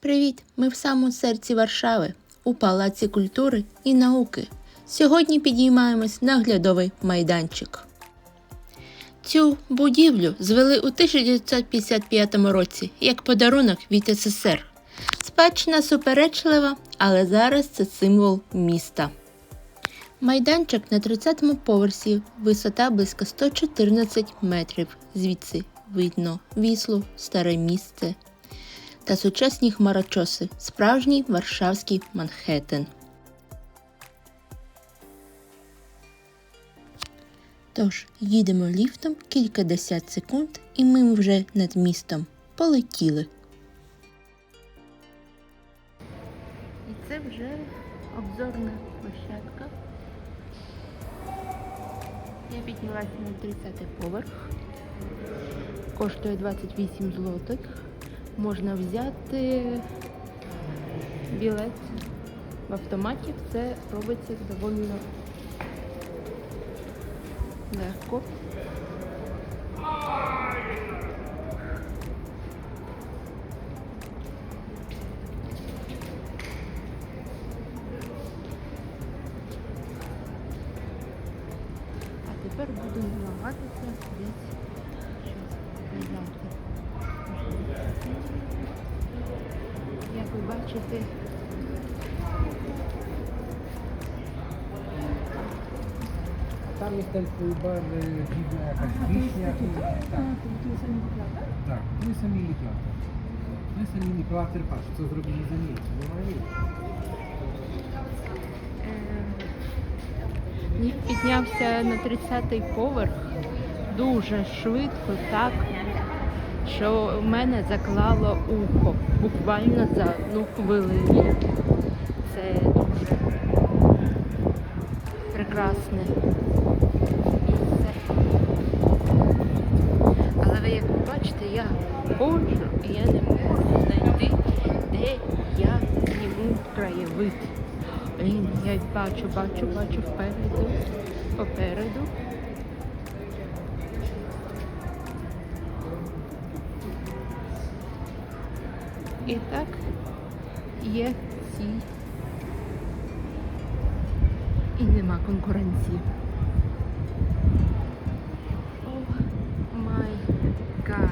Привіт! Ми в самому серці Варшави, у Палаці культури і науки. Сьогодні підіймаємось на оглядовий майданчик. Цю будівлю звели у 1955 році як подарунок від СССР. Спадщина суперечлива, але зараз це символ міста. Майданчик на 30-му поверсі, висота близько 114 метрів. Звідси видно віслу, старе місце та сучасні хмарочоси, справжній варшавський Манхеттен. Тож, їдемо ліфтом кількадесят секунд, і ми вже над містом полетіли. І це вже обзорна площадка. Я піднялася на 30 поверх. Коштує 28 злотих. Можна взяти білет в автоматі. Це робиться доволі легко. Wiśnia. i- Tak, tak, tu jest Emily Plater. Tu jest Emily Plater, patrz co zrobili za miejsce, nie ma nic. Ліфт піднявся на 30-й поверх дуже швидко, так, що в мене заклало ухо буквально за одну хвилину. Це дуже прекрасне я не можу знайти, де я зніму краєвид. Блін, я бачу, бачу, бачу впереду, попереду. І так є ці. І нема конкуренції. О май гад.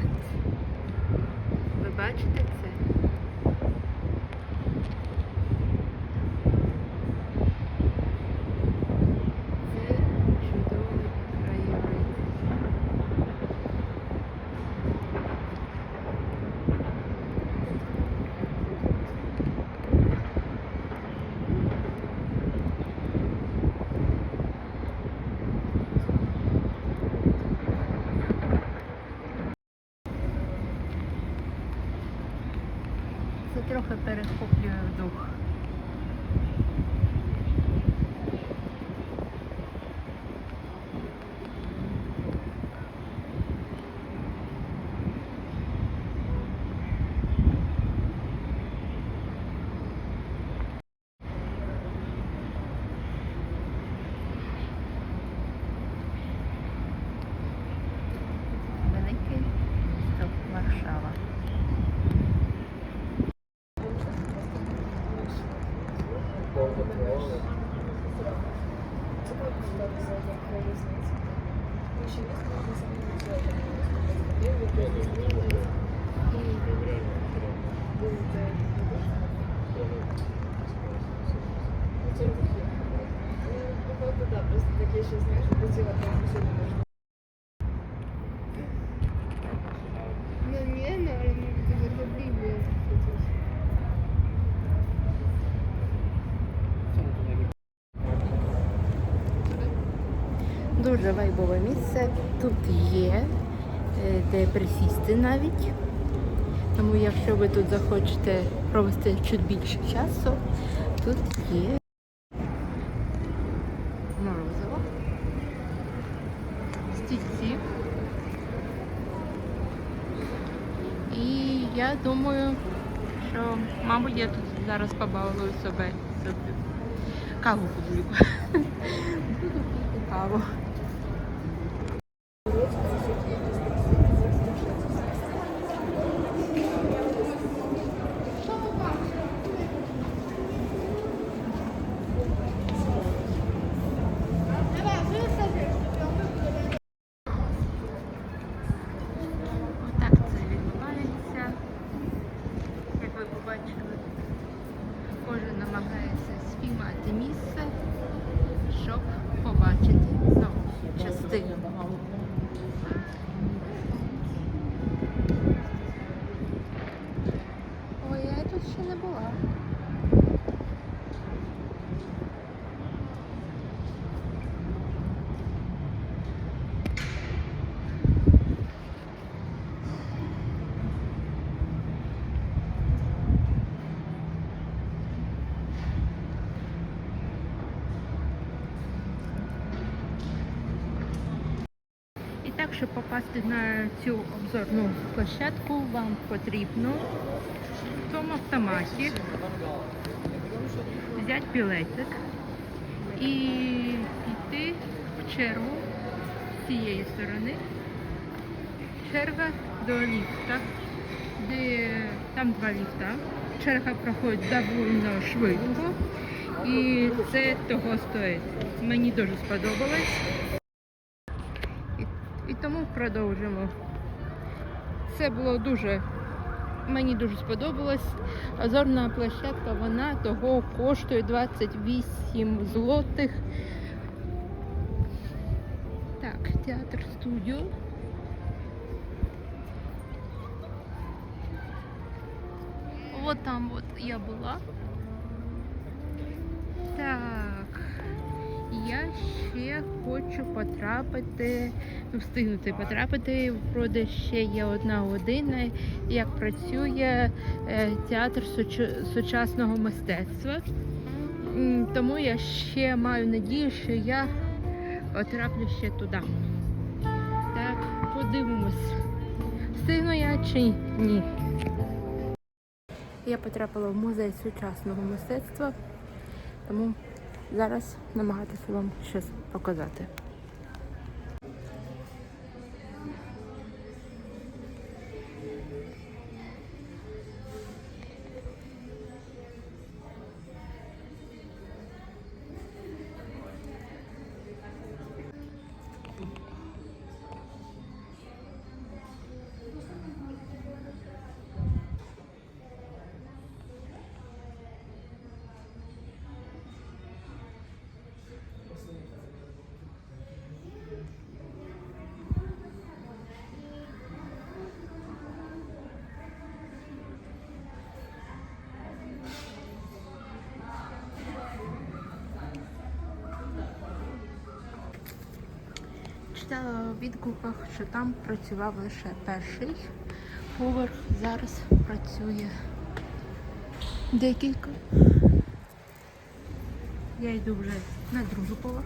Ви бачите це? Це чудовий краєвид. Це трохи перехоплює дух. Ще знаєш, хотіла там можна. Ну не, наверное, это заходили. Дуже вайбове місце. Тут є е, де присісти навіть. Тому якщо ви тут захочете провести чуть більше часу, тут є стільці. І я думаю, що, мабуть, я тут зараз побавлю себе. Каву буду. Буду пити каву. ще не була. І так, щоб попасти на цю обзорну площадку, вам потрібно в тому автоматі взяти білетик і йти в чергу з цієї сторони. Черга до ліфта, де там два ліфта. Черга проходить довольно швидко і це того стоїть. Мені дуже сподобалось. Тому продовжимо. Це було дуже, мені дуже сподобалось. Азорна площадка, вона того коштує 28 злотих. Так, театр студіо. Вот там вот я була. Так. Я ще хочу потрапити, ну, встигнути потрапити. Вроде ще є одна година, як працює е, театр сучасного мистецтва. Тому я ще маю надію, що я потраплю ще туди. Так, подивимось, встигну я чи ні. Я потрапила в музей сучасного мистецтва, тому зараз намагатися вам щось показати. Читала у відгуках, що там працював лише перший поверх. Зараз працює декілька. Я йду вже на другий поверх.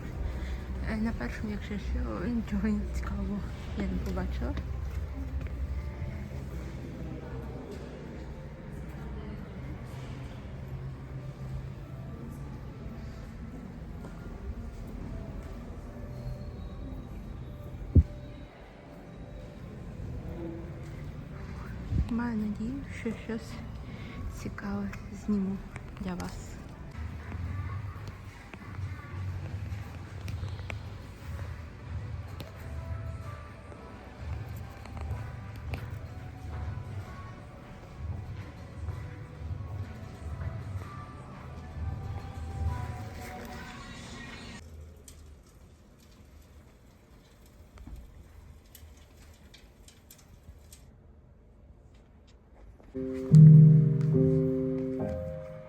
Е, На першому, якщо що, нічого цікавого я не побачила. Що щось цікаве зніму для вас.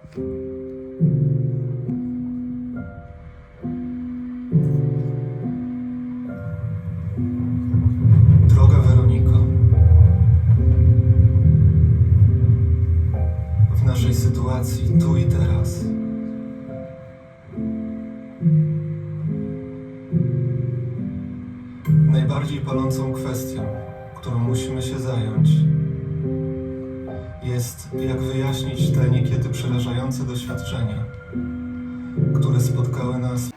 Droga Weroniko, w naszej sytuacji tu i teraz. Najbardziej palącą kwestią, którą musimy się zająć, jest jak wyjaśnić te niekiedy przerażające doświadczenia, które spotkały nas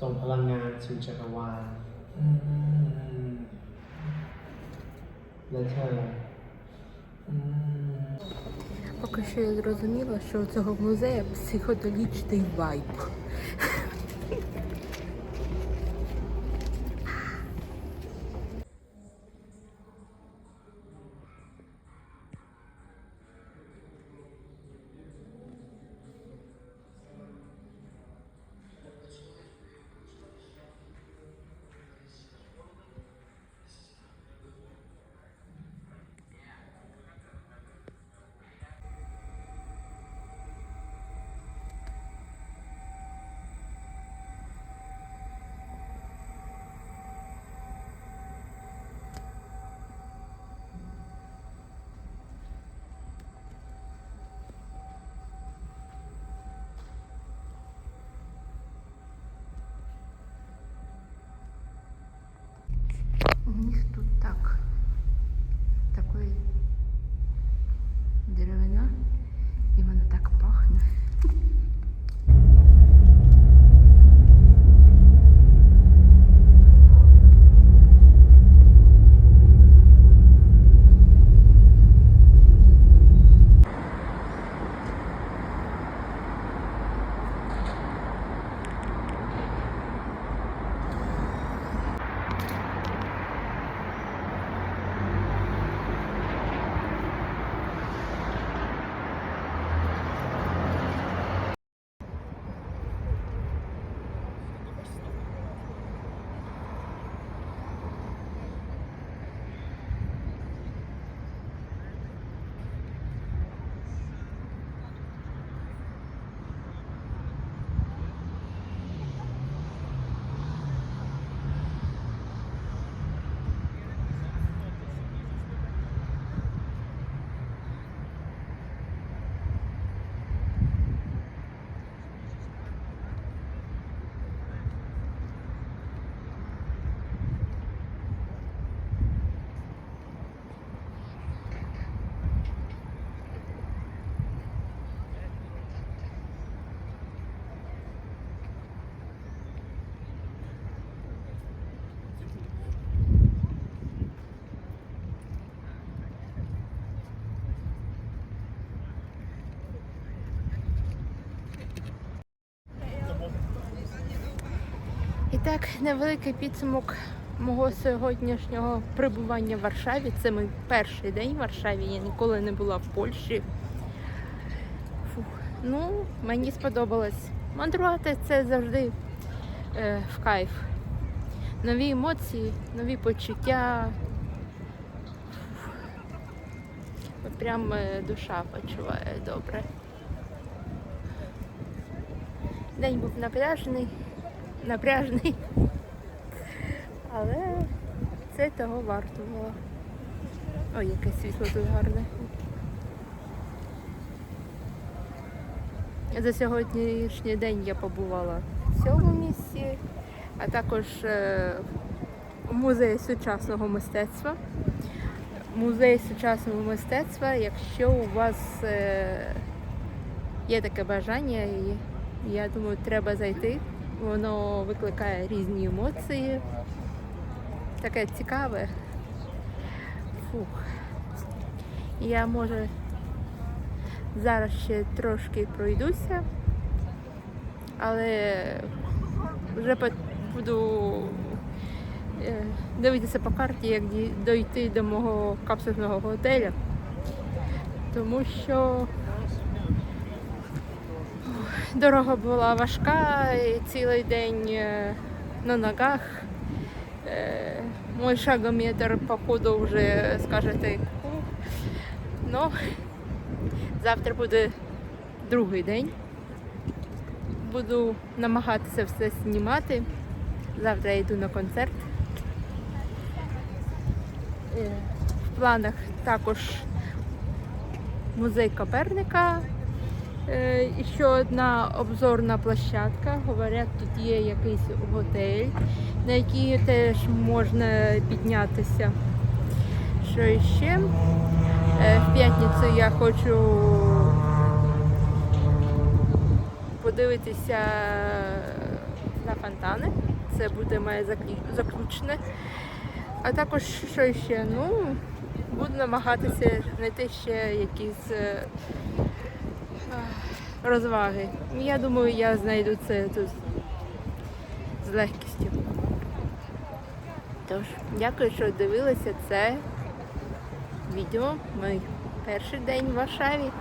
ส่งพลังงานสู่จักรวาล อืม และเธอ อืม Поки що я зрозуміла, що у цього музею психоделічний вайб. Них тут так. Такої деревина. І вона так пахне. І так, невеликий підсумок мого сьогоднішнього прибування в Варшаві. Це мій перший день в Варшаві. Я ніколи не була в Польщі. Фух. Ну, мені сподобалось. Мандрувати це завжди е, в кайф. Нові емоції, нові почуття. Прям е, душа почуває добре. День був напряжений напряжний. Але це того варто було. Ой, яке світло тут гарне. За сьогоднішній день я побувала в цьому місці, а також е, в музеї сучасного мистецтва. Музей сучасного мистецтва, якщо у вас е, є таке бажання, я думаю, треба зайти. Воно викликає різні емоції. Таке цікаве. Фух. Я може зараз ще трошки пройдуся, але вже буду е, дивитися по карті, як ді- дойти до мого капсульного готеля. Тому що Дорога була важка, і цілий день е, на ногах. Е, Мой шагометр, походу, вже скажете, Ну, завтра буде другий день. Буду намагатися все знімати. Завтра я йду на концерт. Е, В планах також музей Коперника. Е, І ще одна обзорна площадка. Говорять, тут є якийсь готель, на який теж можна піднятися. Що ще? Е, В п'ятницю я хочу подивитися на фонтани. Це буде моє заклю- заключне. А також що ще? Ну, буду намагатися знайти ще якісь е, розваги. Я думаю, я знайду це тут з легкістю. Тож, дякую, що дивилися це відео. Мій перший день в Варшаві.